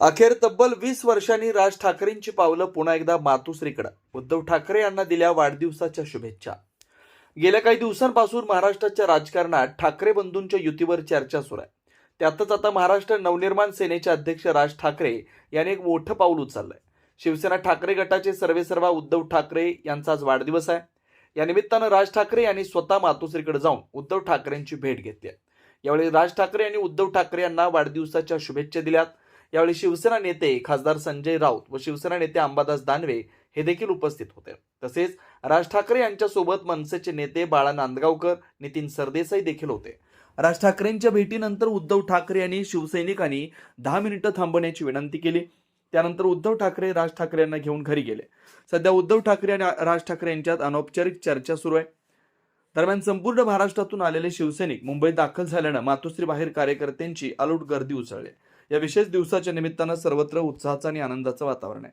अखेर तब्बल वीस वर्षांनी राज ठाकरेंची पावलं पुन्हा एकदा मातोश्रीकडे. उद्धव ठाकरे यांना दिल्या वाढदिवसाच्या शुभेच्छा. गेल्या काही दिवसांपासून महाराष्ट्राच्या राजकारणात ठाकरे बंधूंच्या युतीवर चर्चा सुरू आहे. त्यातच आता महाराष्ट्र नवनिर्माण सेनेचे अध्यक्ष राज ठाकरे यांनी एक मोठं पाऊल उचललंय. शिवसेना ठाकरे गटाचे सर्वेसर्वा उद्धव ठाकरे यांचा आज वाढदिवस आहे. या निमित्तानं राज ठाकरे यांनी स्वतः मातोश्रीकडे जाऊन उद्धव ठाकरेंची भेट घेतली आहे. यावेळी राज ठाकरे यांनी उद्धव ठाकरे यांना वाढदिवसाच्या शुभेच्छा दिल्यात. यावेळी शिवसेना नेते खासदार संजय राऊत व शिवसेना नेते अंबादास दानवे हे देखील उपस्थित होते. तसेच राज ठाकरे यांच्यासोबत मनसेचे नेते बाळा नांदगावकर नितीन सरदेसाई देखील होते. राज ठाकरेंच्या भेटीनंतर उद्धव ठाकरे यांनी शिवसैनिकांनी दहा मिनिटं थांबण्याची विनंती केली. त्यानंतर उद्धव ठाकरे राज ठाकरे यांना घेऊन घरी गेले. सध्या उद्धव ठाकरे आणि राज ठाकरे यांच्यात अनौपचारिक चर्चा सुरू आहे. दरम्यान संपूर्ण महाराष्ट्रातून आलेले शिवसैनिक मुंबईत दाखल झाल्यानं मातोश्री बाहेर कार्यकर्त्यांची अलूट गर्दी उसळली. या विशेष दिवसाच्या निमित्तानं सर्वत्र उत्साहाचं आणि आनंदाचं वातावरण आहे.